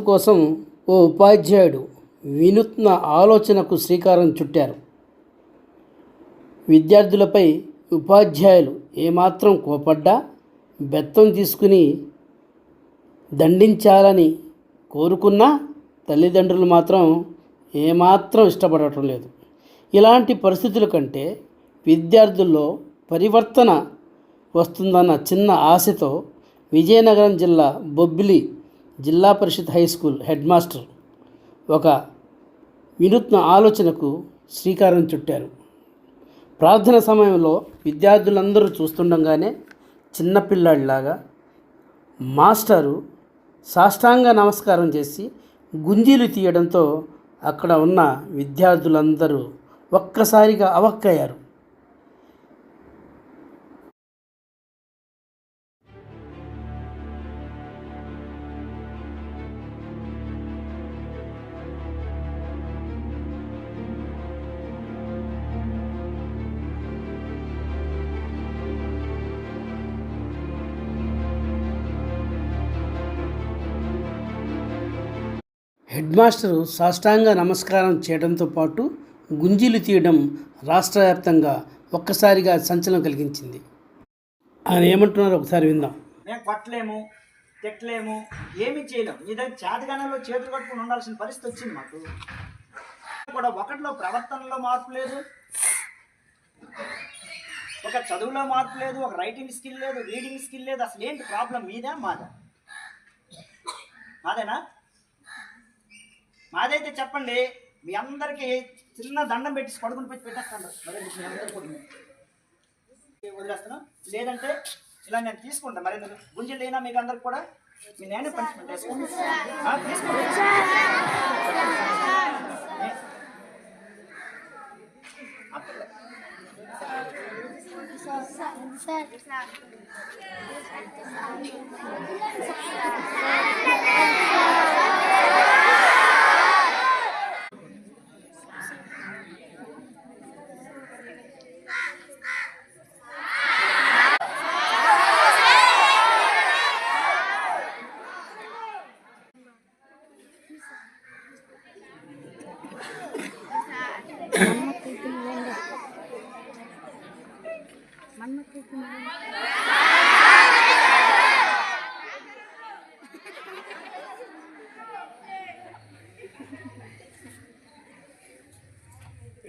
కోసం ఓ ఉపాధ్యాయుడు వినూత్న ఆలోచనకు శ్రీకారం చుట్టారు. విద్యార్థులపై ఉపాధ్యాయులు ఏమాత్రం కోపడ్డా బెత్తం తీసుకుని దండించాలని కోరుకున్నా తల్లిదండ్రులు మాత్రం ఏమాత్రం ఇష్టపడటం లేదు. ఇలాంటి పరిస్థితుల కంటే విద్యార్థుల్లో పరివర్తన వస్తుందన్న చిన్న ఆశతో విజయనగరం జిల్లా Bobbili Zilla Parishad high school head master ఒక వినూత్న ఆలోచనకు శ్రీకారం చుట్టారు. ప్రార్థన సమయంలో విద్యార్థులందరూ చూస్తుండగానే చిన్నపిల్లాడిలాగా మాస్టరు సాష్టాంగ నమస్కారం చేసి గుంజీలు తీయడంతో అక్కడ ఉన్న విద్యార్థులందరూ ఒక్కసారిగా అవక్కయ్యారు. హెడ్ మాస్టరు సాష్టాంగ నమస్కారం చేయడంతో పాటు గుంజీలు తీయడం రాష్ట్ర వ్యాప్తంగా ఒక్కసారిగా సంచలనం కలిగించింది. ఆయన ఏమంటున్నారో ఒకసారి విందాం. మేము కొట్టలేము తిట్టలేము ఏమి చేయలేము. మీ దగ్గర చేతగానంలో చేతులు కట్టుకుని ఉండాల్సిన పరిస్థితి వచ్చింది మాకు. కూడా ఒకటిలో ప్రవర్తనలో మార్పు లేదు. ఒక చదువులో మార్పు లేదు ఒక రైటింగ్ స్కిల్ లేదు రీడింగ్ స్కిల్ లేదు. అసలు ఏంటి ప్రాబ్లం మీదా మాదా. మాదేనా? మాదైతే చెప్పండి మీ అందరికీ చిన్న దండం పెట్టి పడుకుని పెట్టి పెట్టేస్తాను. మరి లేదంటే ఇలా నేను తీసుకుంటాను మరి గుంజలు లేనా మీకు అందరికి కూడా? మీ నేను పనిష్మెంట్ వేసుకోండి ఆ,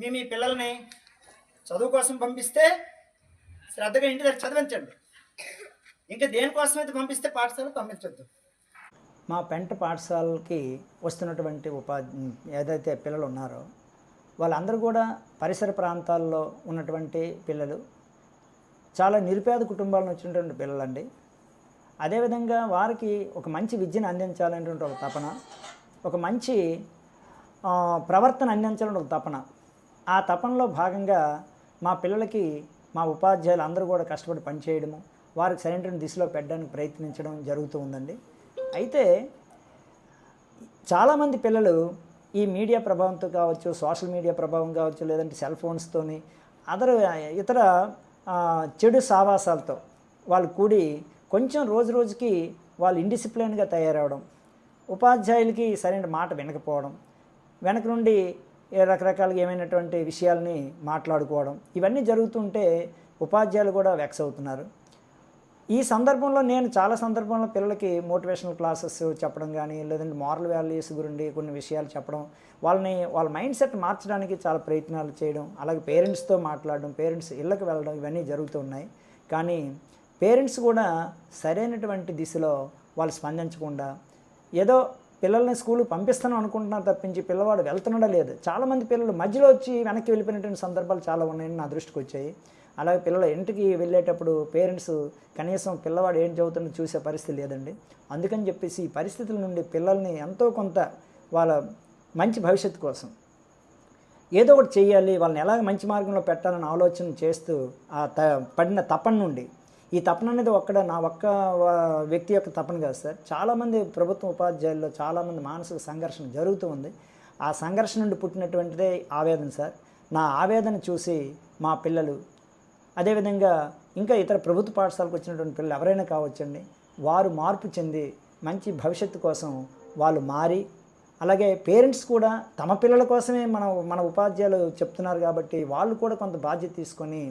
మీ మీ పిల్లల్ని చదువు కోసం పంపిస్తే శ్రద్ధగా ఇంటి దగ్గర చదివించండి. ఇంకా దేనికోసం అయితే పంపిస్తే పాఠశాలకు పంపించొద్దు. మా పెంట పాఠశాలకి వస్తున్నటువంటి ఉపాధి ఏదైతే పిల్లలు ఉన్నారో వాళ్ళందరూ కూడా పరిసర ప్రాంతాల్లో ఉన్నటువంటి పిల్లలు చాలా నిరుపేద కుటుంబాల నుంచి వచ్చినటువంటి పిల్లలండి. అదేవిధంగా వారికి ఒక మంచి విద్యను అందించాలనేటువంటి ఒక తపన ఒక మంచి ప్రవర్తన అందించాలని ఒక తపన. ఆ తపనలో భాగంగా మా పిల్లలకి మా ఉపాధ్యాయులు అందరూ కూడా కష్టపడి పనిచేయడము వారికి సరైన దిశలో పెట్టడానికి ప్రయత్నించడం జరుగుతూ ఉందండి. అయితే చాలామంది పిల్లలు ఈ మీడియా ప్రభావంతో కావచ్చు సోషల్ మీడియా ప్రభావం కావచ్చు లేదంటే సెల్ ఫోన్స్తోని అదర్ ఇతర చెడు సావాసాలతో వాళ్ళు కూడి కొంచెం రోజు రోజుకి వాళ్ళు ఇండిసిప్లిన్గా తయారవడం ఉపాధ్యాయులకి సరైన మాట వినకపోవడం వెనక నుండి రకరకాలుగా ఏమైనటువంటి విషయాల్ని మాట్లాడుకోవడం ఇవన్నీ జరుగుతుంటే ఉపాధ్యాయులు కూడా వ్యాక్స్ అవుతున్నారు. ఈ సందర్భంలో నేను చాలా సందర్భంలో పిల్లలకి మోటివేషనల్ క్లాసెస్ చెప్పడం కానీ లేదంటే మారల్ వాల్యూస్ గురించి కొన్ని విషయాలు చెప్పడం వాళ్ళని వాళ్ళ మైండ్ సెట్ మార్చడానికి చాలా ప్రయత్నాలు చేయడం అలాగే పేరెంట్స్తో మాట్లాడడం పేరెంట్స్ ఇళ్ళకి వెళ్ళడం ఇవన్నీ జరుగుతున్నాయి కానీ పేరెంట్స్ కూడా సరైనటువంటి దిశలో వాళ్ళు స్పందించకుండా ఏదో పిల్లల్ని స్కూల్కి పంపిస్తాను అనుకుంటున్నారు తప్పించి పిల్లవాడు వెళ్తున్నాడా లేదు. చాలామంది పిల్లలు మధ్యలో వచ్చి వెనక్కి వెళ్ళిపోయినటువంటి సందర్భాలు చాలా ఉన్నాయని నా దృష్టికి వచ్చాయి. అలాగే పిల్లల ఇంటికి వెళ్ళేటప్పుడు పేరెంట్స్ కనీసం పిల్లవాడు ఏం చదువుతుందో చూసే పరిస్థితి లేదండి. అందుకని చెప్పేసి ఈ పరిస్థితుల నుండి పిల్లల్ని ఎంతో కొంత వాళ్ళ మంచి భవిష్యత్తు కోసం ఏదో ఒకటి చేయాలి వాళ్ళని ఎలాగ మంచి మార్గంలో పెట్టాలని ఆలోచన చేస్తూ ఆ త పడిన తపన నుండి ఈ తపన అనేది ఒక్కడ నా ఒక్క వ్యక్తి యొక్క తపన కాదు సార్. చాలామంది ప్రభుత్వ ఉపాధ్యాయుల్లో చాలామంది మానసిక సంఘర్షణ జరుగుతూ ఉంది. ఆ సంఘర్షణ నుండి పుట్టినటువంటిదే ఆవేదన సార్. నా ఆవేదన చూసి మా పిల్లలు అదేవిధంగా ఇంకా ఇతర ప్రభుత్వ పాఠశాలకు వచ్చినటువంటి పిల్లలు ఎవరైనా కావచ్చండి వారు మార్పు చెంది మంచి భవిష్యత్తు కోసం వాళ్ళు మారి అలాగే పేరెంట్స్ కూడా తమ పిల్లల కోసమే మన మన ఉపాధ్యాయులు చెప్తున్నారు కాబట్టి వాళ్ళు కూడా కొంత బాధ్యత తీసుకొని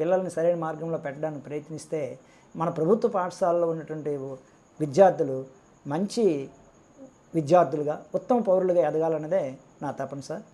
పిల్లల్ని సరైన మార్గంలో పెట్టడానికి ప్రయత్నిస్తే మన ప్రభుత్వ పాఠశాలలో ఉన్నటువంటి విద్యార్థులు మంచి విద్యార్థులుగా ఉత్తమ పౌరులుగా ఎదగాలన్నదే నా తపన సార్.